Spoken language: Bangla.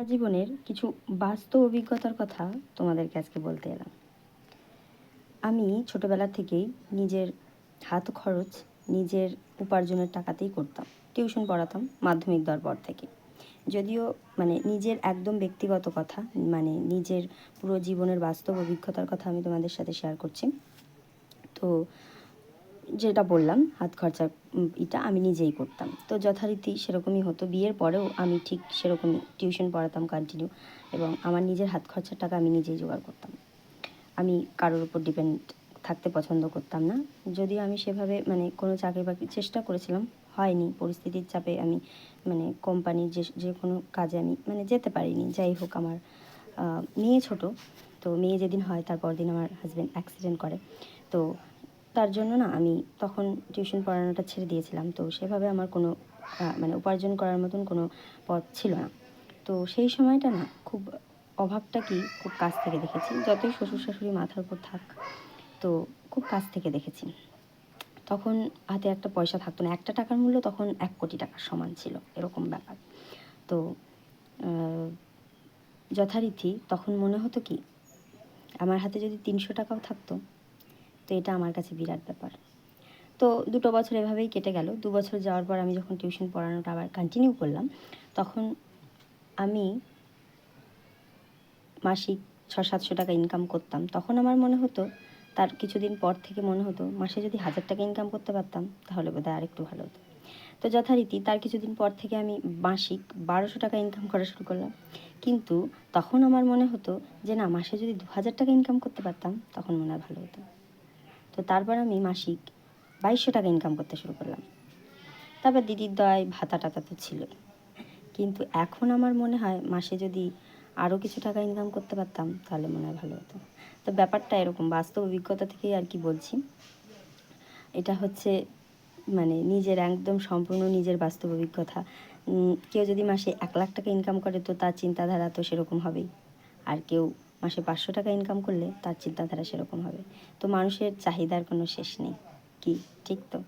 আমার জীবনের কিছু বাস্তব অভিজ্ঞতার কথা তোমাদেরকে আজকে বলতে এলাম। আমি ছোটবেলা থেকেই নিজের হাত খরচ, নিজের উপার্জনের টাকাতেই করতাম। টিউশন পড়াতাম মাধ্যমিক দেওয়ার পর থেকে। যদিও মানে নিজের একদম ব্যক্তিগত কথা মানে নিজের পুরো জীবনের বাস্তব অভিজ্ঞতার কথা আমি তোমাদের সাথে শেয়ার করছি। তো যেটা বললাম, হাত খরচা এটা আমি নিজেই করতাম। তো যথারীতি সেরকমই হতো। বিয়ের পরেও আমি ঠিক সেরকমই টিউশন পড়াতাম কন্টিনিউ এবং আমার নিজের হাত খরচার টাকা আমি নিজেই জোগাড় করতাম। আমি কারোর উপর ডিপেন্ড থাকতে পছন্দ করতাম না। যদিও আমি সেভাবে মানে কোনো চাকরি বাকরির চেষ্টা করেছিলাম, হয়নি। পরিস্থিতির চাপে আমি মানে কোম্পানির যে যে কোনো কাজে আমি মানে যেতে পারিনি। যাই হোক আমার মেয়ে ছোট, তো মেয়ে যেদিন হয় তারপর দিন আমার হাজব্যান্ড অ্যাক্সিডেন্ট করে। তো তার জন্য না আমি তখন টিউশন পড়ানোটা ছেড়ে দিয়েছিলাম। তো সেভাবে আমার কোনো মানে উপার্জন করার মতন কোনো পথ ছিল না। তো সেই সময়টা না খুব অভাবটা কি খুব কাছ থেকে দেখেছি। যতই শ্বশুর শাশুড়ি মাথার উপর থাক, তো খুব কাছ থেকে দেখেছি। তখন হাতে একটা পয়সা থাকতো না। একটা টাকার মূল্য তখন এক কোটি টাকার সমান ছিল, এরকম ব্যাপার। তো যথারীতি তখন মনে হতো কি, আমার হাতে যদি তিনশো টাকাও থাকতো তো এটা আমার কাছে বিরাট ব্যাপার। তো দুটো বছর এভাবেই কেটে গেল। দু বছর যাওয়ার পর আমি যখন টিউশন পড়ানোটা আবার কন্টিনিউ করলাম, তখন আমি মাসিক ছ সাতশো টাকা ইনকাম করতাম। তখন আমার মনে হতো, তার কিছুদিন পর থেকে মনে হতো, মাসে যদি হাজার টাকা ইনকাম করতে পারতাম, তাহলে বোধহয় আরেকটু ভালো হতো। তো যথারীতি তার কিছুদিন পর থেকে আমি মাসিক বারোশো টাকা ইনকাম করা শুরু করলাম। কিন্তু তখন আমার মনে হতো যে, না, মাসে যদি দু হাজার টাকা ইনকাম করতে পারতাম, তখন মনে হয় ভালো হতো। তো তারপর আমি মাসিক বাইশশো টাকা ইনকাম করতে শুরু করলাম। তারপর দিদির দয় ভাতা টাতা তো ছিল। কিন্তু এখন আমার মনে হয় মাসে যদি আরও কিছু টাকা ইনকাম করতে পারতাম, তাহলে মনে হয় ভালো হতো। তো ব্যাপারটা এরকম, বাস্তব অভিজ্ঞতা থেকেই আর কি বলছি। এটা হচ্ছে মানে নিজের একদম সম্পূর্ণ নিজের বাস্তব অভিজ্ঞতা। কেউ যদি মাসে এক লাখ টাকা ইনকাম করে তো তার চিন্তাধারা তো সেরকম হবেই। আর কেউ মাসে পাঁচশো টাকা ইনকাম করলে তার চিন্তাধারা সেরকম হবে। তো মানুষের চাহিদার কোনো শেষ নেই। কি? ঠিক তো?